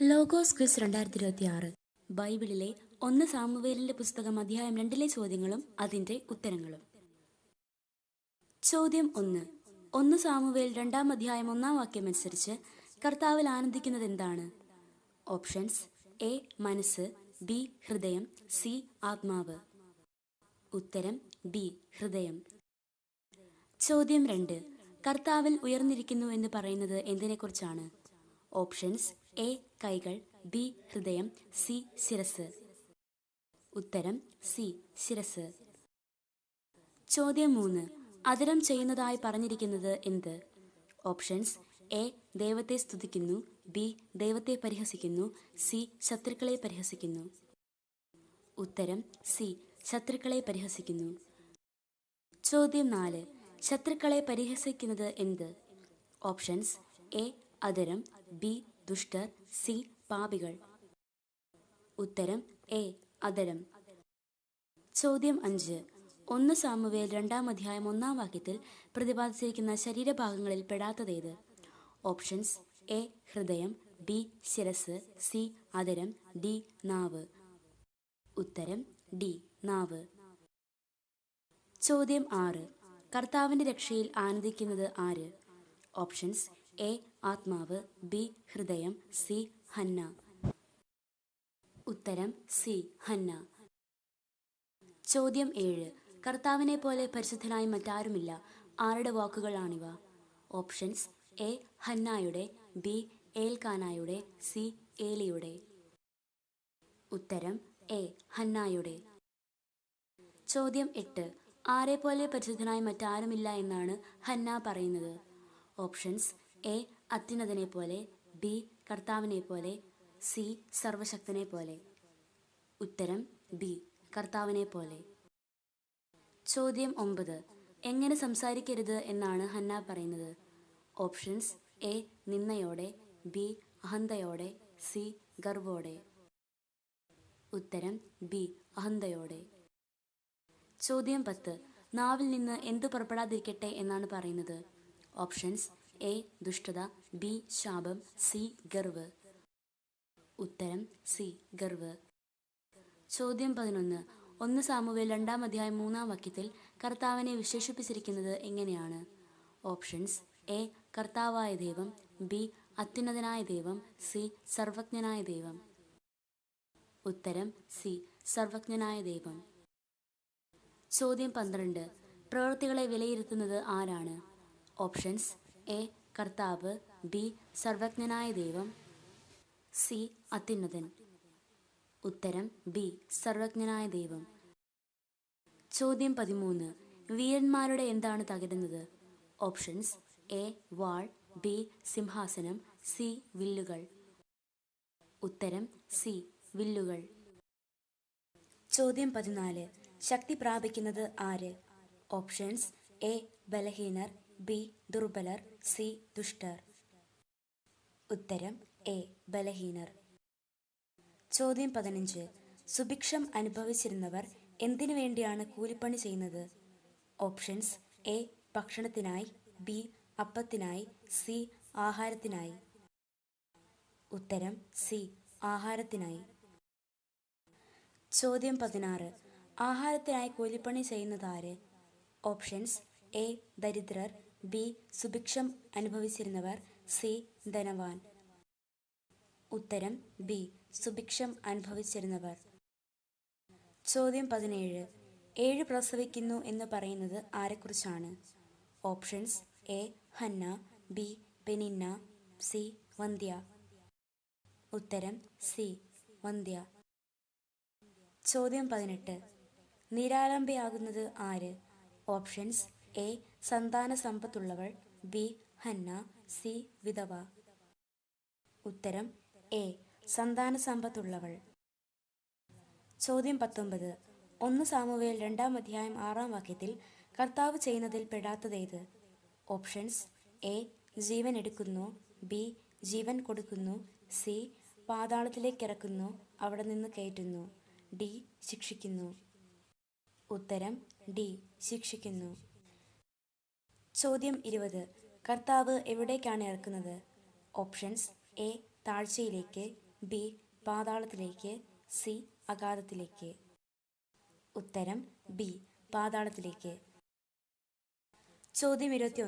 Logos quiz രണ്ടായിരത്തി ഇരുപത്തി ആറ് ബൈബിളിലെ ഒന്ന് സാമുവേലിന്റെ പുസ്തകം അധ്യായം രണ്ടിലെ ചോദ്യങ്ങളും അതിന്റെ ഉത്തരങ്ങളും. ചോദ്യം ഒന്ന്. ഒന്ന് സാമുവേൽ രണ്ടാം അധ്യായം ഒന്നാം വാക്യം അനുസരിച്ച് കർത്താവിൽ ആനന്ദിക്കുന്നത് എന്താണ്? Options A. മനസ്സ് ബി. ഹൃദയം സി. ആത്മാവ്. ഉത്തരം ബി ഹൃദയം. ചോദ്യം രണ്ട്. കർത്താവിൽ ഉയർന്നിരിക്കുന്നു എന്ന് പറയുന്നത് എന്തിനെക്കുറിച്ചാണ്? ഓപ്ഷൻസ് എ കൈകൾ ബി ഹൃദയം സി ശിരസ്. ഉത്തരം സി ശിരസ്. ചോദ്യം മൂന്ന്. അതിരം ചെയ്യുന്നതായി പറഞ്ഞിരിക്കുന്നത് എന്ത്? ഓപ്ഷൻസ് എ ദൈവത്തെ സ്തുതിക്കുന്നു ബി ദൈവത്തെ പരിഹസിക്കുന്നു സി ശത്രുക്കളെ പരിഹസിക്കുന്നു. ഉത്തരം സി ശത്രുക്കളെ പരിഹസിക്കുന്നു. ചോദ്യം നാല്. ശത്രുക്കളെ പരിഹസിക്കുന്നത് എന്ത്? ഓപ്ഷൻസ് എ അതരം ബി ദുഷ്ടർ സി പാപികൾ. ഉത്തരം എ. അതരം ചോദ്യം അഞ്ച്. ഒന്ന് സാമുവേൽ രണ്ടാം അധ്യായം ഒന്നാം വാക്യത്തിൽ പ്രതിപാദിച്ചിരിക്കുന്ന ശരീരഭാഗങ്ങളിൽ പെടാത്തതേത്? Options A. ഹൃദയം ബി. ശിരസ് സി. അതരം ഡി. നാവ്. ഉത്തരം ഡി. നാവ്. ചോദ്യം ആറ്. കർത്താവിന്റെ രക്ഷയിൽ ആനന്ദിക്കുന്നത് ആര്? Options A. ആത്മാവ് ബി ഹൃദയം സി ഹന്ന. ഉത്തരം സി ഹന്ന. ചോദ്യം ഏഴ്. കർത്താവിനെ പോലെ പരിശുദ്ധനായി മറ്റാരുമില്ല. ആരുടെ വാക്കുകളാണിവ? ഓപ്ഷൻസ് എ ഹന്നായുടെ ബി ഏൽക്കാനായുടെ സി ഏലിയുടെ. ഉത്തരം എ ഹന്നായുടെ. ചോദ്യം എട്ട്. ആരെ പോലെ പരിശുദ്ധനായി മറ്റാരുമില്ല എന്നാണ് ഹന്ന പറയുന്നത്. ഓപ്ഷൻസ് എ അത്യുന്നതനെ പോലെ ബി കർത്താവിനെ പോലെ സി സർവശക്തനെ പോലെ ഉത്തരം ബി കർത്താവിനെ പോലെ ചോദ്യം ഒമ്പത്. എങ്ങനെ സംസാരിക്കരുത് എന്നാണ് ഹന്ന പറയുന്നത്. ഓപ്ഷൻസ് എ നിന്നയോടെ ബി അഹന്തയോടെ സി ഗർവോടെ. ഉത്തരം ബി അഹന്തയോടെ. ചോദ്യം പത്ത്. നാവിൽ നിന്ന് എന്ത് പുറപ്പെടാതിരിക്കട്ടെ എന്നാണ് പറയുന്നത്. ഓപ്ഷൻസ് എ ദുഷ്ടത ബി ശാപം സി ഗർവ്. ഉത്തരം സി ഗർവ്. ചോദ്യം പതിനൊന്ന്. ഒന്ന് സാമുവേൽ രണ്ടാം അധ്യായം മൂന്നാം വാക്യത്തിൽ കർത്താവിനെ വിശേഷിപ്പിച്ചിരിക്കുന്നത് എങ്ങനെയാണ്? ഓപ്ഷൻസ് എ കർത്താവായ ദൈവം ബി അത്യുന്നതനായ ദൈവം സി സർവജ്ഞനായ ദൈവം. ഉത്തരം സി സർവജ്ഞനായ ദൈവം. ചോദ്യം പന്ത്രണ്ട്. പ്രവൃത്തികളെ വിലയിരുത്തുന്നത് ആരാണ്? ഓപ്ഷൻസ് എ കർത്താവ് ബി സർവജ്ഞനായ ദൈവം സി അത്യുന്നതൻ. ഉത്തരം ബി സർവജ്ഞനായ ദൈവം. ചോദ്യം പതിമൂന്ന്. വീരന്മാരുടെ എന്താണ് തകരുന്നത്? ഓപ്ഷൻസ് എ വാൾ ബി സിംഹാസനം സി വില്ലുകൾ. ഉത്തരം സി വില്ലുകൾ. ചോദ്യം പതിനാല്. ശക്തി പ്രാപിക്കുന്നത് ആര്? ഓപ്ഷൻസ് എ ബലഹീനർ ബി ദുർബലർ സി ദുഷ്ടർ. ഉത്തരം എ ബലഹീനർ. ചോദ്യം പതിനഞ്ച്. സുഭിക്ഷം അനുഭവിച്ചിരുന്നവർ എന്തിനു വേണ്ടിയാണ് കൂലിപ്പണി ചെയ്യുന്നത്? ഓപ്ഷൻസ് എ ഭക്ഷണത്തിനായി ബി അപ്പത്തിനായി സി ആഹാരത്തിനായി. ഉത്തരം സി ആഹാരത്തിനായി. ചോദ്യം പതിനാറ്. ആഹാരത്തിനായി കൂലിപ്പണി ചെയ്യുന്നതാര്? ഓപ്ഷൻസ് എ ദരിദ്രർ ബി. സുഭിക്ഷം അനുഭവിച്ചിരുന്നവർ സി. ധനവാൻ. ഉത്തരം ബി. സുഭിക്ഷം അനുഭവിച്ചിരുന്നവർ. ചോദ്യം പതിനേഴ്. ഏഴ് പ്രസവിക്കുന്നു എന്ന് പറയുന്നത് ആരെക്കുറിച്ചാണ്? Options A. Hannah B. Peninnah C. വന്ധ്യ. ഉത്തരം സി. വന്ധ്യ. ചോദ്യം പതിനെട്ട്. നിരാലംബയാകുന്നത് ആര്? Options A. സന്താന സമ്പത്തുള്ളവൾ ബി. Hannah C. വിധവ. ഉത്തരം എ. സന്താന സമ്പത്തുള്ളവൾ ചോദ്യം പത്തൊമ്പത്. ഒന്ന് സാമുവേൽ രണ്ടാം അധ്യായം ആറാം വാക്യത്തിൽ കർത്താവ് ചെയ്യുന്നതിൽ പെടാത്തതേത് ഓപ്ഷൻസ് എ. ജീവൻ എടുക്കുന്നു ബി. ജീവൻ കൊടുക്കുന്നു സി. പാതാളത്തിലേക്ക് ഇറക്കുന്നു അവിടെ നിന്ന് കയറ്റുന്നു ഡി. ശിക്ഷിക്കുന്നു. ഉത്തരം ഡി. ശിക്ഷിക്കുന്നു. ചോദ്യം ഇരുപത്. കർത്താവ് എവിടേക്കാണ് ഇറക്കുന്നത്? ഓപ്ഷൻസ് എ താഴ്ചയിലേക്ക് ബി പാതാളത്തിലേക്ക് സി അഗാധത്തിലേക്ക്. ഉത്തരം ബി പാതാളത്തിലേക്ക്. ചോദ്യം ഇരുപത്തി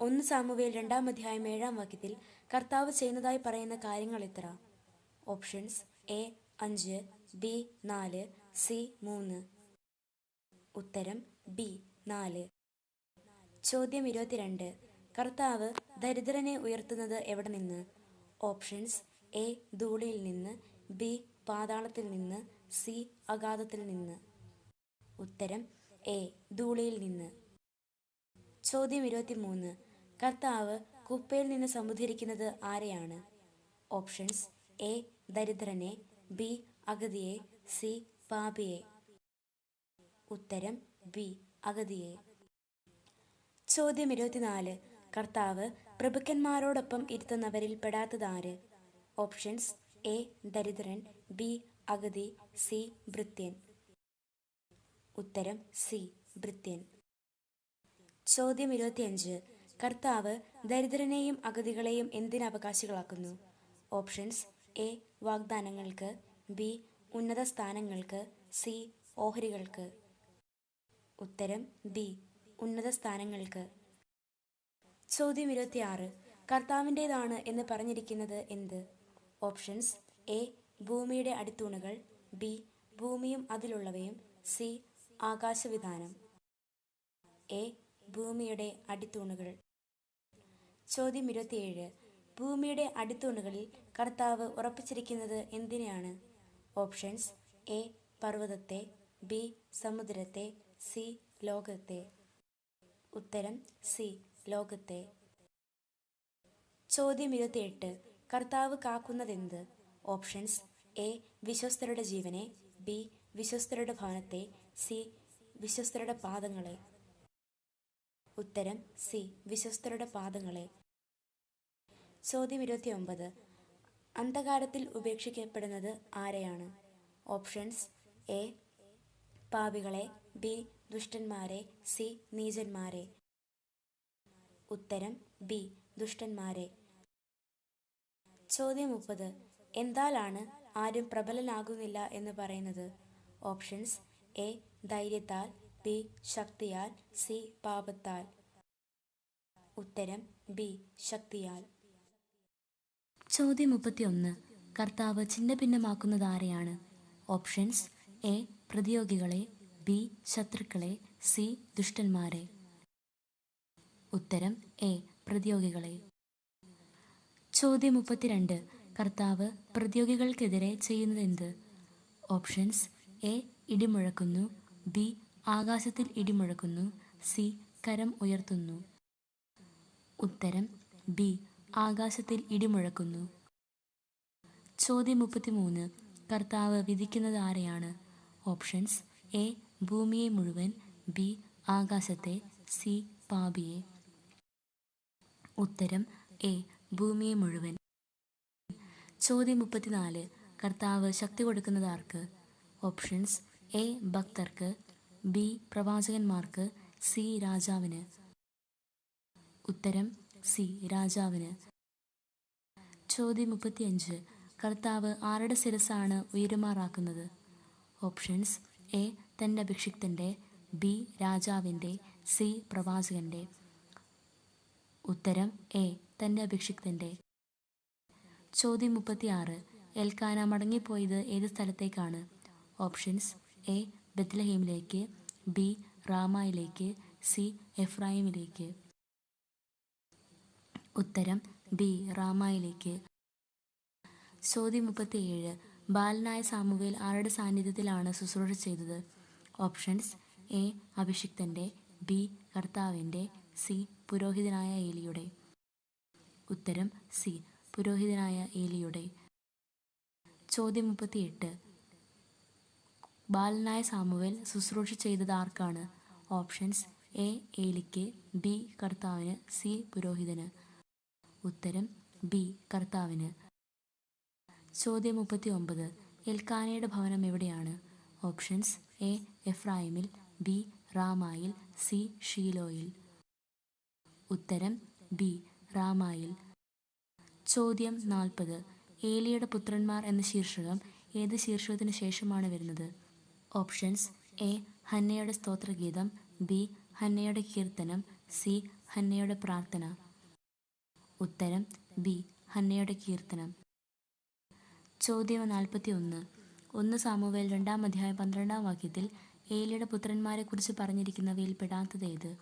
ഒന്ന് സാമുവേൽ രണ്ടാം അധ്യായം ഏഴാം വാക്യത്തിൽ കർത്താവ് ചെയ്യുന്നതായി പറയുന്ന കാര്യങ്ങൾ എത്ര? ഓപ്ഷൻസ് എ അഞ്ച് ബി നാല് സി മൂന്ന്. ഉത്തരം ബി നാല്. ചോദ്യം ഇരുപത്തിരണ്ട്. കർത്താവ് ദരിദ്രനെ ഉയർത്തുന്നത് എവിടെ നിന്ന്? ഓപ്ഷൻസ് എ ധൂളിയിൽ നിന്ന് ബി പാതാളത്തിൽ നിന്ന് സി അഗാധത്തിൽ നിന്ന്. ഉത്തരം എ ധൂളിയിൽ നിന്ന്. ചോദ്യം ഇരുപത്തിമൂന്ന്. കർത്താവ് കുപ്പയിൽ നിന്ന് സമുദ്ധരിക്കുന്നത് ആരെയാണ്? ഓപ്ഷൻസ് എ ദരിദ്രനെ ബി അഗതിയെ സി പാപിയെ. ഉത്തരം ബി അഗതിയെ. ചോദ്യം ഇരുപത്തിനാല്. കർത്താവ് പ്രഭുക്കന്മാരോടൊപ്പം ഇരുത്തുന്നവരിൽ പെടാത്തതാര്? Options A. ദരിദ്രൻ ബി. അഗതി സി. ഭൃത്യൻ ഉത്തരം സി. ഭൃത്യൻ ചോദ്യം ഇരുപത്തിയഞ്ച്. കർത്താവ് ദരിദ്രനെയും അഗതികളെയും എന്തിനവകാശികളാക്കുന്നു? Options A. വാഗ്ദാനങ്ങൾക്ക് ബി. ഉന്നത സ്ഥാനങ്ങൾക്ക് സി. ഓഹരികൾക്ക്. ഉത്തരം ബി ഉന്നത സ്ഥാനങ്ങൾക്ക് ചോദ്യം ഇരുപത്തിയാറ്. കർത്താവിന്റെതാണ് എന്ന് പറഞ്ഞിരിക്കുന്നത് എന്ത്? Options A. ഭൂമിയുടെ അടിത്തൂണുകൾ ബി. ഭൂമിയും അതിലുള്ളവയും സി. ആകാശവിധാനം. എ. ഭൂമിയുടെ അടിത്തൂണുകൾ. ചോദ്യം ഇരുപത്തിയേഴ്. ഭൂമിയുടെ അടിത്തൂണുകളിൽ കർത്താവ് ഉറപ്പിച്ചിരിക്കുന്നത് എന്തിനെയാണ്? Options A. പർവതത്തെ ബി. സമുദ്രത്തെ സി. ലോകത്തെ. ഉത്തരം സി ലോകത്തെ. ചോദ്യം ഇരുപത്തിയെട്ട്. കർത്താവ് കാക്കുന്നതെന്ത്? ഓപ്ഷൻസ് എ വിശ്വസ്തരുടെ ജീവനെ ബി വിശ്വസ്തരുടെ ഭവനത്തെ സി വിശ്വസ്തരുടെ പാദങ്ങളെ. ഉത്തരം സി വിശ്വസ്തരുടെ പാദങ്ങളെ. ചോദ്യം ഇരുപത്തിയൊമ്പത്. അന്ധകാരത്തിൽ ഉപേക്ഷിക്കപ്പെടുന്നത് ആരെയാണ്? ഓപ്ഷൻസ് എ പാപികളെ ബി ദുഷ്ടന്മാരെ സി നീചന്മാരെ. ഉത്തരം ബി ദുഷ്ടന്മാരെ. ചോദ്യം മുപ്പത്. എന്താലാണ് ആരും പ്രബലനാകുന്നില്ല എന്ന് പറയുന്നത്? ഓപ്ഷൻസ് എ ധൈര്യത്താൽ ബി ശക്തിയാൽ സി പാപത്താൽ. ഉത്തരം ബി ശക്തിയാൽ. ചോദ്യം മുപ്പത്തിയൊന്ന്. കർത്താവ് ചിന്ന ഭിന്നമാക്കുന്നത് ആരെയാണ്? ഓപ്ഷൻസ് എ പ്രതിയോഗികളെ ബി ശത്രുക്കളെ സി ദുഷ്ടന്മാരെ. ഉത്തരം എ പ്രതിയോഗികളെ. ചോദ്യം മുപ്പത്തിരണ്ട്. കർത്താവ് പ്രതിയോഗികൾക്കെതിരെ ചെയ്യുന്നതെന്ത്? ഓപ്ഷൻസ് എ ഇടിമുഴക്കുന്നു ബി ആകാശത്തിൽ ഇടിമുഴക്കുന്നു സി കരം ഉയർത്തുന്നു. ഉത്തരം ബി ആകാശത്തിൽ ഇടിമുഴക്കുന്നു. ചോദ്യം മുപ്പത്തിമൂന്ന്. കർത്താവ് വിധിക്കുന്നത് ആരെയാണ്? ഓപ്ഷൻസ് എ ഭൂമിയെ മുഴുവൻ ബി ആകാശത്തെ സി പാപിയെ. ഉത്തരം എ ഭൂമിയെ മുഴുവൻ. ചോദ്യം മുപ്പത്തിനാല് കർത്താവ് ശക്തി കൊടുക്കുന്നത് ആർക്ക് ഓപ്ഷൻസ് എ ഭക്തർക്ക് ബി പ്രവാചകന്മാർക്ക് സി രാജാവിന്. ഉത്തരം സി രാജാവിന്. ചോദ്യം മുപ്പത്തിയഞ്ച് കർത്താവ് ആരുടെ ശിരസാണ് ഉയരുമാറാക്കുന്നത്? ഓപ്ഷൻസ് എ തന്റെ അഭിഷിക്തന്റെ ബി രാജാവിന്റെ സി പ്രവാചകന്റെ. ഉത്തരം എ തന്റെ അഭിഷിക്തന്റെ ചോദ്യം മുപ്പത്തിയാറ് എൽക്കാന മടങ്ങിപ്പോയത് ഏത് സ്ഥലത്തേക്കാണ്? ഓപ്ഷൻസ് എ ബത്ലഹീമിലേക്ക് ബി റാമായിലേക്ക് സി എഫ്രാഹിമിലേക്ക് ഉത്തരം ബി റാമായിലേക്ക്. ചോദ്യം മുപ്പത്തിയേഴ് ബാലനായ സാമുവേൽ ആരുടെ സാന്നിധ്യത്തിലാണ് ശുശ്രൂഷ ചെയ്തത്? ഓപ്ഷൻസ് എ അഭിഷിക്തന്റെ ബി കർത്താവിന്റെ സി പുരോഹിതനായ ഏലിയുടെ. ഉത്തരം സി പുരോഹിതനായ ഏലിയുടെ. ചോദ്യം മുപ്പത്തിയെട്ട്. ബാലനായ സാമുവേൽ ശുശ്രൂഷ ചെയ്തത് ആർക്കാണ്? ഓപ്ഷൻസ് എ ഏലിക്ക് ബി കർത്താവിന് സി പുരോഹിതന്. ഉത്തരം ബി കർത്താവിന്. ചോദ്യം മുപ്പത്തി ഒമ്പത് എൽക്കാനയുടെ ഭവനം എവിടെയാണ്? ഓപ്ഷൻസ് എ എഫ്രായിമിൽ ബി റാമായിൽ സി ഷീലോയിൽ. ഉത്തരം ബി റാമായിൽ. ചോദ്യം നാൽപ്പത്. ഏലിയുടെ പുത്രന്മാർ എന്ന ശീർഷകം ഏത് ശീർഷകത്തിന് ശേഷമാണ് വരുന്നത്? ഓപ്ഷൻസ് എ ഹന്നയുടെ സ്തോത്രഗീതം ബി ഹന്നയുടെ കീർത്തനം സി ഹന്നയുടെ പ്രാർത്ഥന. ഉത്തരം ബി ഹന്നയുടെ കീർത്തനം. ചോദ്യം നാൽപ്പത്തി ഒന്ന് ഒന്ന് സാമുവേൽ രണ്ടാം അധ്യായം പന്ത്രണ്ടാം വാക്യത്തിൽ ഏലിയുടെ പുത്രന്മാരെക്കുറിച്ച് പറഞ്ഞിരിക്കുന്നവയിൽ പെടാത്തത് ഏത്?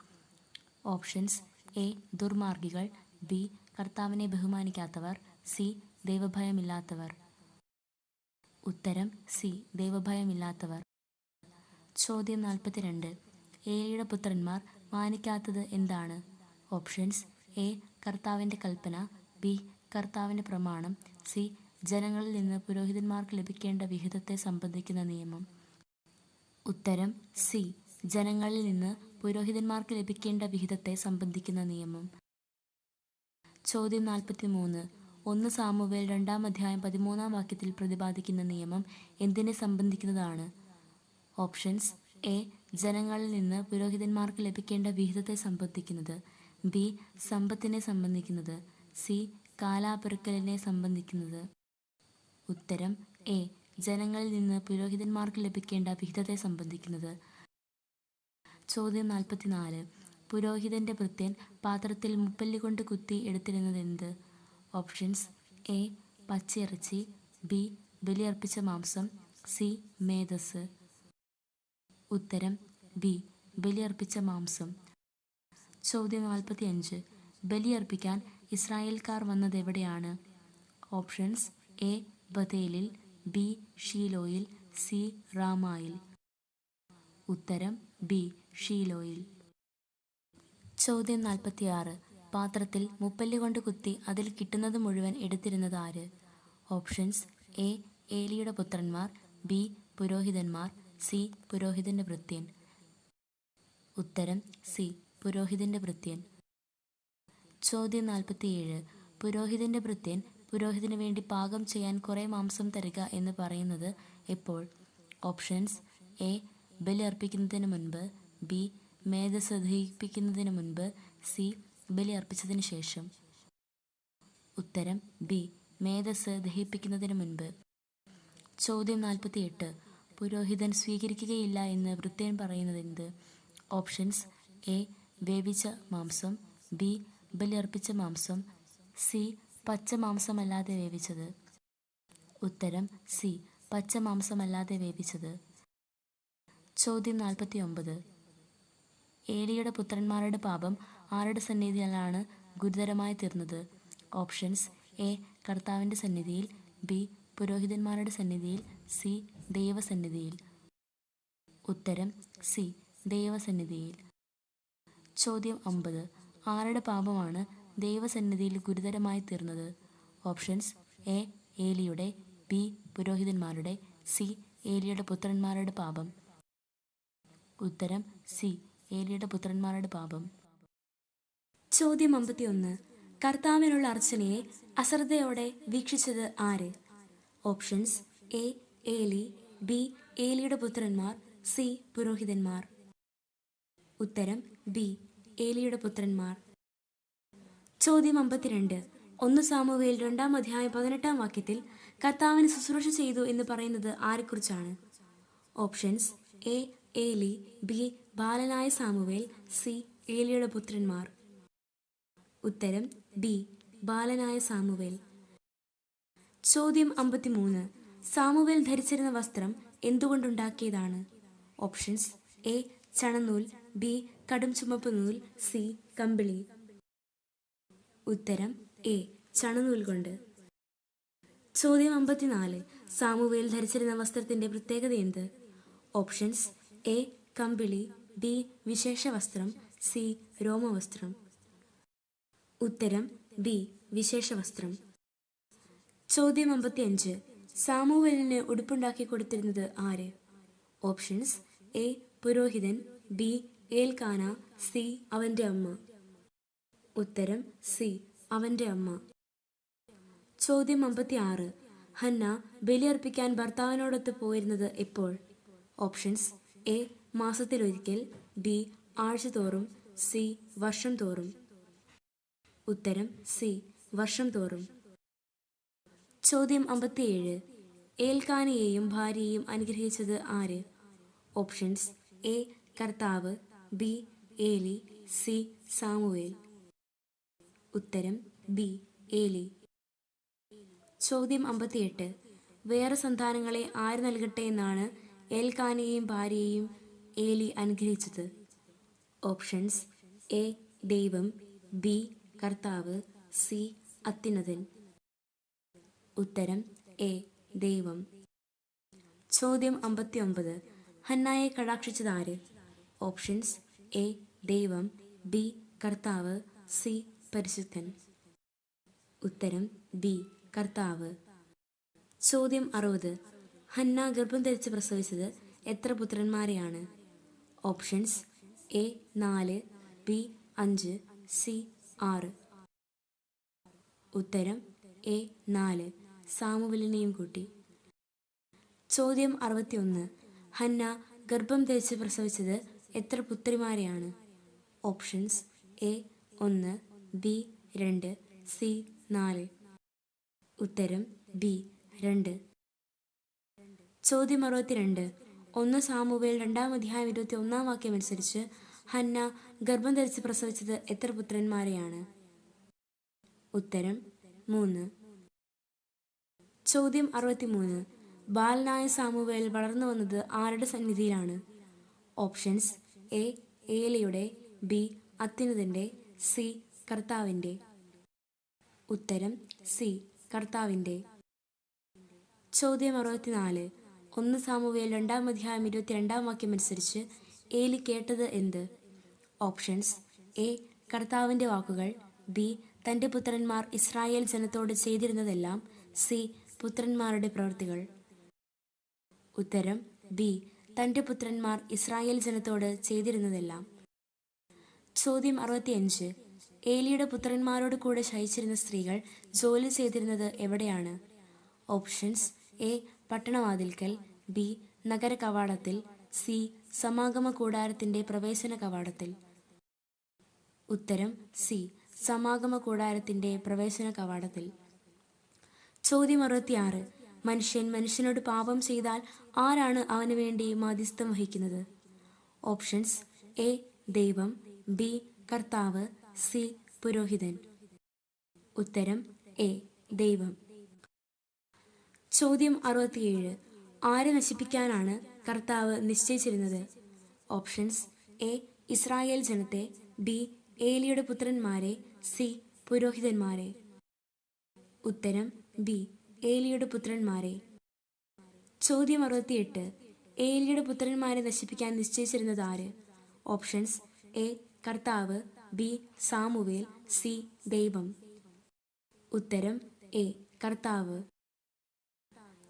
ഓപ്ഷൻസ് എ ദുർമാർഗികൾ ബി കർത്താവിനെ ബഹുമാനിക്കാത്തവർ സി ദൈവഭയമില്ലാത്തവർ. ഉത്തരം സി ദൈവഭയമില്ലാത്തവർ. ചോദ്യം നാൽപ്പത്തിരണ്ട്. ഏലിയുടെ പുത്രന്മാർ മാനിക്കാത്തത് എന്താണ്? ഓപ്ഷൻസ് എ കർത്താവിന്റെ കൽപ്പന ബി കർത്താവിന്റെ പ്രമാണം സി ജനങ്ങളിൽ നിന്ന് പുരോഹിതന്മാർക്ക് ലഭിക്കേണ്ട വിഹിതത്തെ സംബന്ധിക്കുന്ന നിയമം. ഉത്തരം സി. ജനങ്ങളിൽ നിന്ന് പുരോഹിതന്മാർക്ക് ലഭിക്കേണ്ട വിഹിതത്തെ സംബന്ധിക്കുന്ന നിയമം. ചോദ്യം നാൽപ്പത്തി മൂന്ന് ഒന്ന് സാമുവേൽ രണ്ടാം അധ്യായം പതിമൂന്നാം വാക്യത്തിൽ പ്രതിപാദിക്കുന്ന നിയമം എന്തിനെ സംബന്ധിക്കുന്നതാണ്? Options A. ജനങ്ങളിൽ നിന്ന് പുരോഹിതന്മാർക്ക് ലഭിക്കേണ്ട വിഹിതത്തെ സംബന്ധിക്കുന്നത്. ബി. സമ്പത്തിനെ സംബന്ധിക്കുന്നത്. സി. കാലാപെറുക്കലിനെ സംബന്ധിക്കുന്നത്. ഉത്തരം എ. ജനങ്ങളിൽ നിന്ന് പുരോഹിതന്മാർക്ക് ലഭിക്കേണ്ട വിഹിതത്തെ സംബന്ധിക്കുന്നത്. ചോദ്യം നാൽപ്പത്തിനാല് പുരോഹിതന്റെ ഭൃത്യൻ പാത്രത്തിൽ മുപ്പല്ലി കൊണ്ട് കുത്തി എടുത്തിരുന്നത് എന്ത് ഓപ്ഷൻസ് എ. പച്ചയിറച്ചി ബി. ബലിയർപ്പിച്ച മാംസം സി. മേധസ് ഉത്തരം ബി. ബലിയർപ്പിച്ച മാംസം. ചോദ്യം നാൽപ്പത്തി അഞ്ച് ബലിയർപ്പിക്കാൻ ഇസ്രായേൽക്കാർ വന്നത് എവിടെയാണ് ഓപ്ഷൻസ് എ. ബഥേലിൽ ബി. ഷീലോയിൽ സി. റാമായിൽ. ഉത്തരം ബി. ഷീലോയിൽ. ചോദ്യം നാൽപ്പത്തിയാറ്. പാത്രത്തിൽ മുപ്പല്ലി കൊണ്ട് കുത്തി അതിൽ കിട്ടുന്നത് മുഴുവൻ എടുത്തിരുന്നത് ആര്? Options A. ഏലിയുടെ പുത്രന്മാർ ബി. പുരോഹിതന്മാർ സി. പുരോഹിതന്റെ ഭൃത്യൻ. ഉത്തരം സി. പുരോഹിതന്റെ ഭൃത്യൻ. ചോദ്യം നാൽപ്പത്തിയേഴ്. പുരോഹിതന്റെ ഭൃത്യൻ പുരോഹിതന് വേണ്ടി പാകം ചെയ്യാൻ കുറേ മാംസം തരിക എന്ന് പറയുന്നത് എപ്പോൾ? ഓപ്ഷൻസ് എ ബലി അർപ്പിക്കുന്നതിന് മുൻപ് ബി മേധസ് ദഹിപ്പിക്കുന്നതിന് മുൻപ് സി ബലി അർപ്പിച്ചതിന് ശേഷം. ഉത്തരം ബി മേധസ് ദഹിപ്പിക്കുന്നതിന് മുൻപ്. ചോദ്യം നാൽപ്പത്തിയെട്ട്. പുരോഹിതൻ സ്വീകരിക്കുകയില്ല എന്ന് വൃത്യൻ പറയുന്നത് എന്ത്? ഓപ്ഷൻസ് എ വേവിച്ച മാംസം ബി ബലിയർപ്പിച്ച മാംസം സി പച്ച മാംസമല്ലാതെ വേവിച്ചത്. ഉത്തരം സി. പച്ച മാംസമല്ലാതെ വേവിച്ചത്. ചോദ്യം നാൽപ്പത്തി ഒമ്പത് ഏലിയുടെ പുത്രന്മാരുടെ പാപം ആരുടെ സന്നിധിയിലാണ് ഗുരുതരമായി തീർന്നത്? Options A. കർത്താവിന്റെ സന്നിധിയിൽ ബി. പുരോഹിതന്മാരുടെ സന്നിധിയിൽ സി. ദൈവസന്നിധിയിൽ. ഉത്തരം സി. ദൈവസന്നിധിയിൽ. ചോദ്യം അമ്പത്. ആരുടെ പാപമാണ് ദൈവസന്നിധിയിൽ ഗുരുതരമായി തീർന്നത്. ഓപ്ഷൻസ് എ ഏലിയുടെ ബി പുരോഹിതന്മാരുടെ സി ഏലിയുടെ പുത്രന്മാരുടെ പാപം. ഉത്തരം സി ഏലിയുടെ പുത്രന്മാരുടെ പാപം. ചോദ്യം അമ്പത്തിയൊന്ന്. കർത്താവിനുള്ള അർച്ചനയെ അശ്രദ്ധയോടെ വീക്ഷിച്ചത് ആര്? ഓപ്ഷൻസ് എ ഏലി ബി ഏലിയുടെ പുത്രന്മാർ സി പുരോഹിതന്മാർ. ഉത്തരം ബി ഏലിയുടെ പുത്രന്മാർ. ചോദ്യം അമ്പത്തിരണ്ട്. ഒന്ന് സാമുവേൽ രണ്ടാം അധ്യായം പതിനെട്ടാം വാക്യത്തിൽ കർത്താവിന് ശുശ്രൂഷ ചെയ്തു എന്ന് പറയുന്നത് ആരെക്കുറിച്ചാണ്? ഓപ്ഷൻസ് എ ഏലി ബി ബാലനായ സാമുവേൽ സി ഏലിയുടെ പുത്രന്മാർ. ഉത്തരം ബി ബാലനായ സാമുവേൽ. ചോദ്യം അമ്പത്തിമൂന്ന്. സാമുവേൽ ധരിച്ചിരുന്ന വസ്ത്രം എന്തുകൊണ്ടുണ്ടാക്കിയതാണ്? ഓപ്ഷൻസ് എ ചണനൂൽ ബി കടും ചുമപ്പ് നൂൽ സി കമ്പിളി. ഉത്തരം എ. ചണനൂൽ കൊണ്ട് ചോദ്യം അമ്പത്തിനാല്. സാമുവേൽ ധരിച്ചിരുന്ന വസ്ത്രത്തിന്റെ പ്രത്യേകത എന്ത്? Options A. കമ്പിളി ബി. വിശേഷ വസ്ത്രം സി. രോമവസ്ത്രം. ഉത്തരം ബി. വിശേഷ വസ്ത്രം ചോദ്യം അമ്പത്തിയഞ്ച്. സാമുവേലിന് ഉടുപ്പുണ്ടാക്കി കൊടുത്തിരുന്നത് ആര്? Options A. പുരോഹിതൻ ബി. Elkanah C. അവന്റെ അമ്മ. ഉത്തരം സി അവന്റെ അമ്മ. ചോദ്യം അമ്പത്തി ആറ് ഹന്ന ബലിയർപ്പിക്കാൻ ഭർത്താവിനോടൊത്ത് പോയിരുന്നത് എപ്പോൾ? ഓപ്ഷൻസ് എ മാസത്തിലൊരിക്കൽ ബി ആഴ്ച തോറും സി വർഷം തോറും ഉത്തരം സി വർഷം തോറും ചോദ്യം അമ്പത്തിയേഴ്. ഏൽക്കാനയെയും ഭാര്യയെയും അനുഗ്രഹിച്ചത് ആര്? ഓപ്ഷൻസ് എ കർത്താവ് ബി ഏലി സി സാമുവേൽ. ഉത്തരം ബി ഏലി. ചോദ്യം അമ്പത്തിയെട്ട്. വേറെ സന്താനങ്ങളെ ആര് നൽകട്ടെ എന്നാണ് ഏൽക്കാനയെയും ഭാര്യയെയും ഏലി അനുഗ്രഹിച്ചത്? ഓപ്ഷൻസ് എ ദൈവം ബി കർത്താവ് സി അത്യുന്നതൻ. ഉത്തരം എ ദൈവം. ചോദ്യം അമ്പത്തിയൊമ്പത്. ഹന്നായെ കടാക്ഷിച്ചത് ആര്? ഓപ്ഷൻസ് എ ദൈവം ബി കർത്താവ് സി പരിശുദ്ധൻ. ഉത്തരം ബി. കർത്താവ്. ചോദ്യം അറുപത്. ഹന്ന ഗർഭം ധരിച്ച് പ്രസവിച്ചത് എത്ര പുത്രന്മാരെയാണ്? ഓപ്ഷൻസ് എ നാല് ബി അഞ്ച് സി ആറ്. ഉത്തരം എ നാല്. സാമുവലിനെയും കൂട്ടി. ചോദ്യം അറുപത്തിയൊന്ന്. ഹന്ന ഗർഭം ധരിച്ച് പ്രസവിച്ചത് എത്ര പുത്രിമാരെയാണ്? ഓപ്ഷൻസ് എ ഒന്ന് ബി രണ്ട് സി നാല്. ഉത്തരം ബി രണ്ട്. ചോദ്യം അറുപത്തിരണ്ട്. ഒന്ന് സാമുവേൽ രണ്ടാം അധ്യായം ഇരുപത്തി ഒന്നാം വാക്യം അനുസരിച്ച് ഹന്ന ഗർഭം ധരിച്ച് പ്രസവിച്ചത് എത്ര പുത്രന്മാരെയാണ്? ഉത്തരം മൂന്ന്. ചോദ്യം അറുപത്തിമൂന്ന്. ബാലനായ സാമുവേൽ വളർന്നു വന്നത് ആരുടെ സന്നിധിയിലാണ്? ഓപ്ഷൻസ് എ ഏലയുടെ ബി അത്യുന്നതന്റെ സി കർത്താവിന്റെ. ഉത്തരം സി കർത്താവിന്റെ. ചോദ്യം അറുപത്തിനാല്. ഒന്ന് സാമുവേൽ രണ്ടാം അധ്യായം ഇരുപത്തിരണ്ടാം വാക്യം അനുസരിച്ച് ഏലി കേട്ടത് എന്ത്? ഓപ്ഷൻസ് എ കർത്താവിന്റെ വാക്കുകൾ ബി തന്റെ പുത്രന്മാർ ഇസ്രായേൽ ജനത്തോട് ചെയ്തിരുന്നതെല്ലാം സി പുത്രന്മാരുടെ പ്രവൃത്തികൾ. ഉത്തരം ബി തന്റെ പുത്രന്മാർ ഇസ്രായേൽ ജനത്തോട് ചെയ്തിരുന്നതെല്ലാം. ചോദ്യം അറുപത്തിയഞ്ച്. ഏലിയുടെ പുത്രന്മാരോട് കൂടെ ശയിച്ചിരുന്ന സ്ത്രീകൾ ജോലി ചെയ്തിരുന്നത് എവിടെയാണ്? Options A. പട്ടണവാതിൽക്കൽ ബി. നഗര കവാടത്തിൽ സി. സമാഗമ കൂടാരത്തിന്റെ പ്രവേശന കവാടത്തിൽ ഉത്തരം സി. സമാഗമ കൂടാരത്തിന്റെ പ്രവേശന കവാടത്തിൽ ചോദ്യം അറുപത്തിയാറ്. മനുഷ്യൻ മനുഷ്യനോട് പാപം ചെയ്താൽ ആരാണ് അവന് വേണ്ടി മാധ്യസ്ഥം വഹിക്കുന്നത്? Options A. ദൈവം ബി. കർത്താവ് സി പുരോഹിതൻ. ഉത്തരം എ. ദൈവം. ചോദ്യം അറുപത്തിയേഴ്. ആരെ നശിപ്പിക്കാനാണ് കർത്താവ് നിശ്ചയിച്ചിരുന്നത്? Options A. ഇസ്രായേൽ ജനത്തെ ബി. ഏലിയുടെ പുത്രന്മാരെ സി. പുരോഹിതന്മാരെ. ഉത്തരം ബി. ഏലിയുടെ പുത്രന്മാരെ. ചോദ്യം അറുപത്തിയെട്ട്. ഏലിയുടെ പുത്രന്മാരെ നശിപ്പിക്കാൻ നിശ്ചയിച്ചിരുന്നത് ആര്? Options A. കർത്താവ്. ബി സാമുവേൽ സി ദൈവം. ഉത്തരം എ. കർത്താവ്.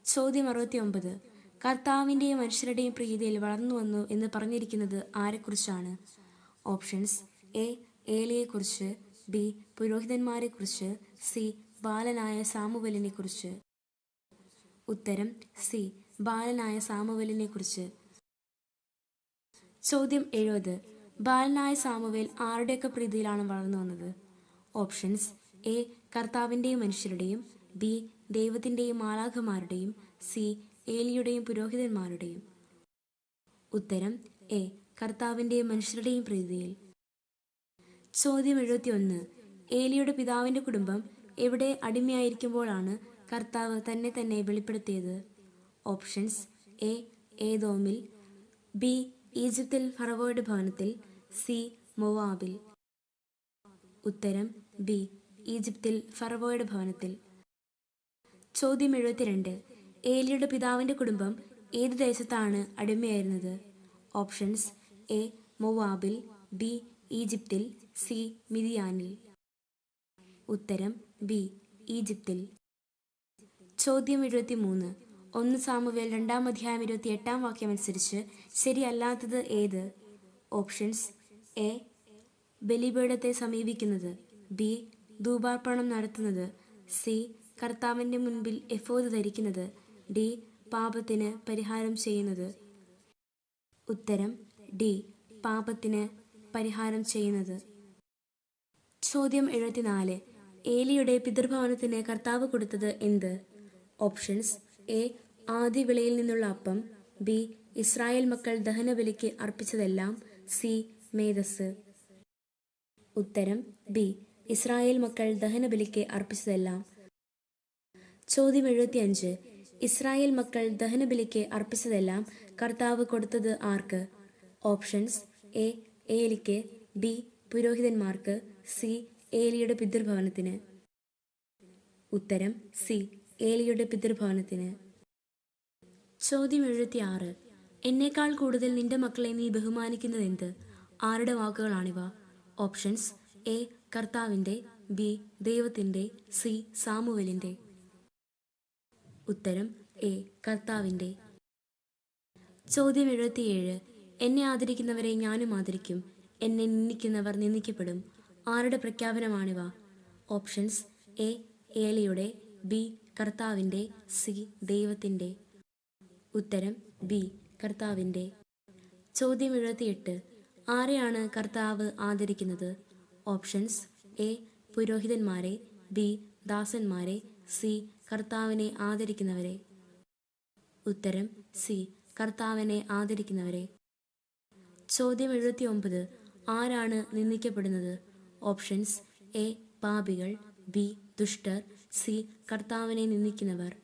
ചോദ്യം അറുപത്തിയൊമ്പത്. കർത്താവിന്റെയും മനുഷ്യരുടെയും പ്രീതിയിൽ വളർന്നു വന്നു എന്ന് പറഞ്ഞിരിക്കുന്നത് ആരെക്കുറിച്ചാണ്? Options A. ഏലിയെക്കുറിച്ച് ബി. പുരോഹിതന്മാരെക്കുറിച്ച് സി. ബാലനായ സാമുവലിനെ കുറിച്ച് ഉത്തരം സി. ബാലനായ സാമുവലിനെ കുറിച്ച് ചോദ്യം എഴുപത്. ബാലനായ സാമുവേൽ ആരുടെയൊക്കെ പ്രീതിയിലാണ് വളർന്നു വന്നത്? ഓപ്ഷൻസ് എ കർത്താവിന്റെയും മനുഷ്യരുടെയും ബി ദൈവത്തിന്റെയും മാലാഖമാരുടെയും സി ഏലിയുടെയും പുരോഹിതന്മാരുടെയും. ഉത്തരം എ കർത്താവിന്റെയും മനുഷ്യരുടെയും പ്രീതിയിൽ. ചോദ്യം എഴുപത്തിയൊന്ന്. ഏലിയുടെ പിതാവിന്റെ കുടുംബം എവിടെ അടിമയായിരിക്കുമ്പോഴാണ് കർത്താവ് തന്നെ തന്നെ വെളിപ്പെടുത്തിയത്? ഓപ്ഷൻസ് എ ഏതോമിൽ ബി ഈജിപ്തിൽ ഫറവോയുടെ ഭവനത്തിൽ സി. മൊവാബിൽ. ഉത്തരം ബി. ഈജിപ്തിൽ ഫറവോയുടെ ഭവനത്തിൽ. ചോദ്യം എഴുപത്തിരണ്ട് ഏലിയുടെ പിതാവിന്റെ കുടുംബം ഏത് ദേശത്താണ് അടിമയായിരുന്നത്? Options A. മൊവാബിൽ ബി. ഈജിപ്തിൽ സി. മിതിയാനിൽ. ഉത്തരം ബി. ഈജിപ്തിൽ. ചോദ്യം എഴുപത്തിമൂന്ന് ഒന്ന് സാമുവേൽ രണ്ടാം അധ്യായം ഇരുപത്തി എട്ടാം വാക്യം അനുസരിച്ച് ശരിയല്ലാത്തത് ഏത്? ഓപ്ഷൻസ് എ ബലിപീഠത്തെ സമീപിക്കുന്നത്. ബി ധൂപാർപ്പണം നടത്തുന്നത്. സി കർത്താവിന്റെ മുൻപിൽ എഫോദ് ധരിക്കുന്നത്. ഡി പാപത്തിന് പരിഹാരം ചെയ്യുന്നത്. ഉത്തരം ഡി പാപത്തിന് പരിഹാരം ചെയ്യുന്നത്. ചോദ്യം എഴുപത്തിനാല്. ഏലിയുടെ പിതൃഭവനത്തിന് കർത്താവ് കൊടുത്തത് എന്ത്? ഓപ്ഷൻസ് എ ആദ്യ വിളയിൽ നിന്നുള്ള അപ്പം. ബി ഇസ്രായേൽ മക്കൾ ദഹനബലിക്ക് അർപ്പിച്ചതെല്ലാം. സി മേധസ് ഉത്തരം ബി. ഇസ്രായേൽ മക്കൾ ദഹനബലിക്ക് അർപ്പിച്ചതെല്ലാം. ചോദ്യം എഴുപത്തിയഞ്ച്. ഇസ്രായേൽ മക്കൾ ദഹനബലിക്ക് അർപ്പിച്ചതെല്ലാം കർത്താവ് കൊടുത്തത് ആർക്ക്? Options A. ഏലിക്ക് ബി. പുരോഹിതന്മാർക്ക് സി. ഏലിയുടെ പിതൃഭവനത്തിന്. ഉത്തരം സി. ഏലിയുടെ പിതൃഭവനത്തിന്. ചോദ്യം എഴുപത്തിയാറ്. എന്നേക്കാൾ കൂടുതൽ നിന്റെ മക്കളെ നീ ബഹുമാനിക്കുന്നതെന്ത്? ആരുടെ വാക്കുകളാണിവ? Options A. കർത്താവിന്റെ ബി. ദൈവത്തിന്റെ സി. സാമുവലിന്റെ. ഉത്തരം എ. കർത്താവിന്റെ. ചോദ്യം എഴുപത്തിയേഴ് എന്നെ ആദരിക്കുന്നവരെ ഞാനും ആദരിക്കും. എന്നെ നിന്ദിക്കുന്നവർ നിന്ദിക്കപ്പെടും. ആരുടെ പ്രഖ്യാപനമാണിവ? Options A. ഏലിയുടെ ബി. കർത്താവിന്റെ സി. ദൈവത്തിന്റെ. ഉത്തരം ബി. കർത്താവിന്റെ. ചോദ്യം എഴുപത്തിയെട്ട് ആരെയാണ് കർത്താവ് ആദരിക്കുന്നത്? ഓപ്ഷൻസ് എ പുരോഹിതന്മാരെ ബി ദാസന്മാരെ സി കർത്താവിനെ ആദരിക്കുന്നവരെ. ഉത്തരം സി കർത്താവിനെ ആദരിക്കുന്നവരെ. ചോദ്യം എഴുപത്തി ഒമ്പത് ആരാണ് നിന്ദിക്കപ്പെടുന്നത്? ഓപ്ഷൻസ് എ പാപികൾ ബി ദുഷ്ടർ സി കർത്താവിനെ നിന്ദിക്കുന്നവർ.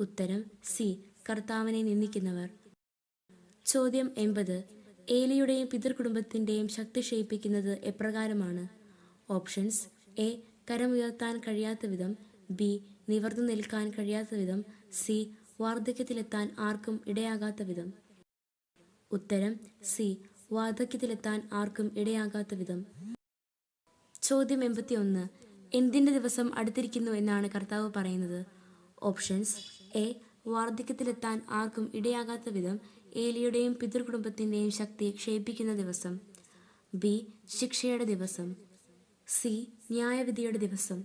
ഉത്തരം സി കർത്താവിനെ നിന്ദിക്കുന്നവർ. ചോദ്യം എൺപത് ഏലിയുടെയും പിതൃകുടുംബത്തിന്റെയും ശക്തി ക്ഷയിപ്പിക്കുന്നത് എപ്രകാരമാണ്? Options A. കരമുയർത്താൻ കഴിയാത്ത വിധം ബി. നിവർന്നു നിൽക്കാൻ കഴിയാത്ത വിധം സി. വാർദ്ധക്യത്തിലെത്താൻ ആർക്കും ഇടയാകാത്ത വിധം. ഉത്തരം സി. വാർദ്ധക്യത്തിലെത്താൻ ആർക്കും ഇടയാകാത്ത വിധം. ചോദ്യം എൺപത്തി ഒന്ന് എന്തിന്റെ ദിവസം അടുത്തിരിക്കുന്നു എന്നാണ് കർത്താവ് പറയുന്നത്? Options A. വാർദ്ധക്യത്തിലെത്താൻ ആർക്കും ഇടയാകാത്ത വിധം ഏലിയുടെയും പിതൃകുടുംബത്തിന്റെയും ശക്തി ക്ഷയിപ്പിക്കുന്ന ദിവസം. ബി. ശിക്ഷയുടെ ദിവസം. സി. ന്യായവിധിയുടെ ദിവസം.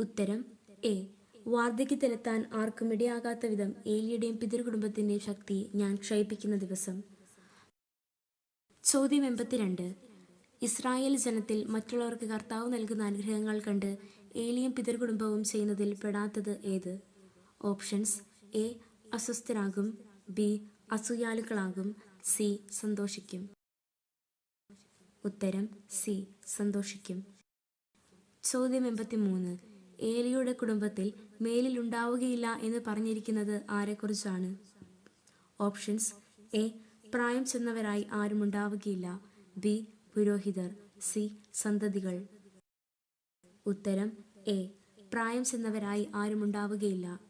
ഉത്തരം. എ. വാർദ്ധക്യത്തിലെത്താൻ ആർക്കും ഇടയാകാത്ത വിധം ഏലിയുടെയും പിതൃകുടുംബത്തിന്റെയും ശക്തി ഞാൻ ക്ഷയിപ്പിക്കുന്ന ദിവസം. ചോദ്യം എൺപത്തിരണ്ട്. ഇസ്രായേൽ ജനത്തിൽ മറ്റുള്ളവർക്ക് കർത്താവ് നൽകുന്ന അനുഗ്രഹങ്ങൾ കണ്ട് ഏലിയും പിതൃകുടുംബവും ചെയ്യുന്നതിൽ പെടാത്തത് ഏത്? ഓപ്ഷൻസ്. എ. അസ്വസ്ഥരാകും. ബി അസൂയാലുക്കളാകും. സി സന്തോഷിക്കും. ഉത്തരം സി സന്തോഷിക്കും. ചോദ്യം എൺപത്തി മൂന്ന് ഏലിയുടെ കുടുംബത്തിൽ മേലിൽ ഉണ്ടാവുകയില്ല എന്ന് പറഞ്ഞിരിക്കുന്നത് ആരെക്കുറിച്ചാണ്? ഓപ്ഷൻസ് എ പ്രായം ചെന്നവരായി ആരും ഉണ്ടാവുകയില്ല ബി പുരോഹിതർ. സി സന്തതികൾ. ഉത്തരം എ പ്രായം ചെന്നവരായി ആരും ഉണ്ടാവുകയില്ല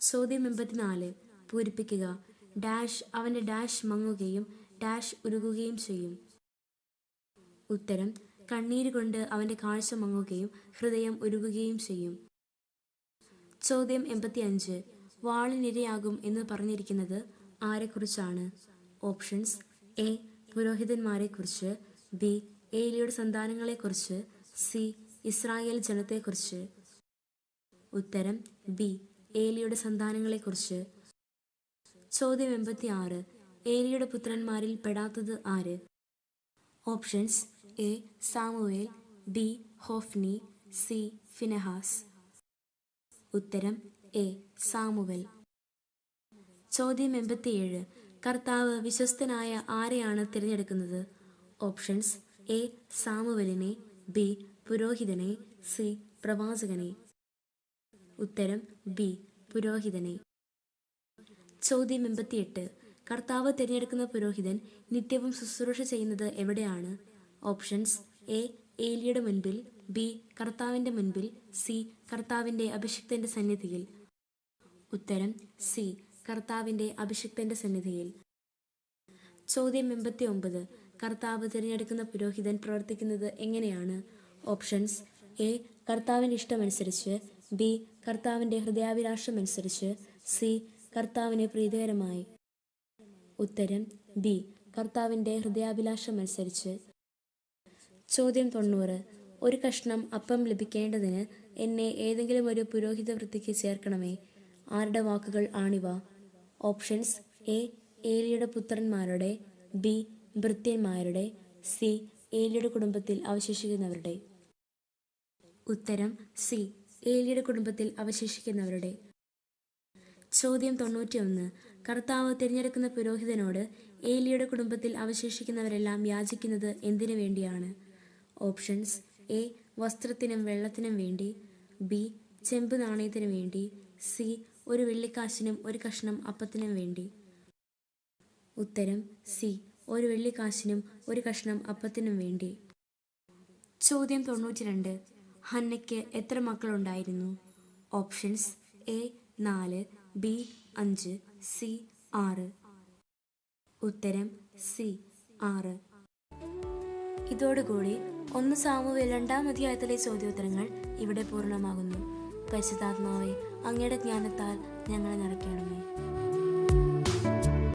ചോദ്യം എൺപത്തിനാല്. പൂരിപ്പിക്കുക. ഡാഷ് അവന്റെ ഡാഷ് മങ്ങുകയും ഡാഷ് ഉരുകുകയും ചെയ്യും. ഉത്തരം കണ്ണീര് കൊണ്ട് അവന്റെ കാഴ്ച മങ്ങുകയും ഹൃദയം ഉരുകുകയും ചെയ്യും. ചോദ്യം എൺപത്തി അഞ്ച് വാളിനിരയാകും എന്ന് പറഞ്ഞിരിക്കുന്നത് ആരെക്കുറിച്ചാണ്? ഓപ്ഷൻസ് എ പുരോഹിതന്മാരെക്കുറിച്ച് ബി ഏലിയുടെ സന്താനങ്ങളെക്കുറിച്ച് സി ഇസ്രായേൽ ജനത്തെക്കുറിച്ച്. ഉത്തരം ബി ഏലിയുടെ സന്താനങ്ങളെക്കുറിച്ച്. ചോദ്യം എൺപത്തി ആറ് ഏലിയുടെ പുത്രന്മാരിൽ പെടാത്തത് ആര്? Options A. Samuel B. Hophni C. Phinehas. ഉത്തരം എ. സാമുവൽ. ചോദ്യം എൺപത്തിയേഴ്. കർത്താവ് വിശ്വസ്തനായ ആരെയാണ് തിരഞ്ഞെടുക്കുന്നത്? Options A. സാമുവലിനെ ബി. പുരോഹിതനെ സി. പ്രവാചകനെ. ഉത്തരം ബി. പുരോഹിതനെ. ചോദ്യം എൺപത്തിയെട്ട്. കർത്താവ് തിരഞ്ഞെടുക്കുന്ന പുരോഹിതൻ നിത്യവും ശുശ്രൂഷ ചെയ്യുന്നത് എവിടെയാണ്? ഓപ്ഷൻസ് എ ഏലിയുടെ മുൻപിൽ ബി കർത്താവിന്റെ മുൻപിൽ സി കർത്താവിന്റെ അഭിഷിക്തന്റെ സന്നിധിയിൽ. ഉത്തരം സി കർത്താവിന്റെ അഭിഷിക്തന്റെ സന്നിധിയിൽ. ചോദ്യം എൺപത്തി ഒമ്പത് കർത്താവ് തിരഞ്ഞെടുക്കുന്ന പുരോഹിതൻ പ്രവർത്തിക്കുന്നത് എങ്ങനെയാണ്? ഓപ്ഷൻസ് എ കർത്താവിന്റെ ഇഷ്ടമനുസരിച്ച് ബി കർത്താവിന്റെ ഹൃദയാഭിലാഷമനുസരിച്ച് സി കർത്താവിന് പ്രീതികരമായി. ഉത്തരം ബി. കർത്താവിന്റെ ഹൃദയാഭിലാഷമനുസരിച്ച് ചോദ്യം തൊണ്ണൂറ്. ഒരു കഷ്ണം അപ്പം ലഭിക്കേണ്ടതിന് എന്നെ ഏതെങ്കിലും ഒരു പുരോഹിത വൃത്തിക്ക് ചേർക്കണമേ? ആരുടെ വാക്കുകൾ ആണിവ? Options A. ഏലിയുടെ പുത്രന്മാരുടെ ബി. ഭൃത്യന്മാരുടെ സി. ഏലിയുടെ കുടുംബത്തിൽ അവശേഷിക്കുന്നവരുടെ. ഉത്തരം സി. ഏലിയുടെ കുടുംബത്തിൽ അവശേഷിക്കുന്നവരുടെ. ചോദ്യം തൊണ്ണൂറ്റിയൊന്ന്. കർത്താവ് തിരഞ്ഞെടുക്കുന്ന പുരോഹിതനോട് ഏലിയുടെ കുടുംബത്തിൽ അവശേഷിക്കുന്നവരെല്ലാം യാചിക്കുന്നത് എന്തിനു വേണ്ടിയാണ്? Options A. വസ്ത്രത്തിനും വെള്ളത്തിനും വേണ്ടി. ബി. ചെമ്പ് നാണയത്തിനു വേണ്ടി. സി. ഒരു വെള്ളിക്കാശിനും ഒരു കഷ്ണം അപ്പത്തിനും വേണ്ടി. ഉത്തരം സി. ഒരു വെള്ളിക്കാശിനും ഒരു കഷ്ണം അപ്പത്തിനും വേണ്ടി. ചോദ്യം തൊണ്ണൂറ്റിരണ്ട്. ഹന്നയ്ക്ക് എത്ര മക്കളുണ്ടായിരുന്നു? Options A. നാല്. ബി അഞ്ച് സി ആറ്. ഉത്തരം സി ആറ്. ഇതോടുകൂടി ഒന്ന് സാമുവേൽ രണ്ടാം അധ്യായത്തിലെ ചോദ്യോത്തരങ്ങൾ ഇവിടെ പൂർണമാകുന്നു. പരിശുദ്ധാത്മാവെ അങ്ങയുടെ ജ്ഞാനത്താൽ ഞങ്ങളെ നിറയ്ക്കണമേ.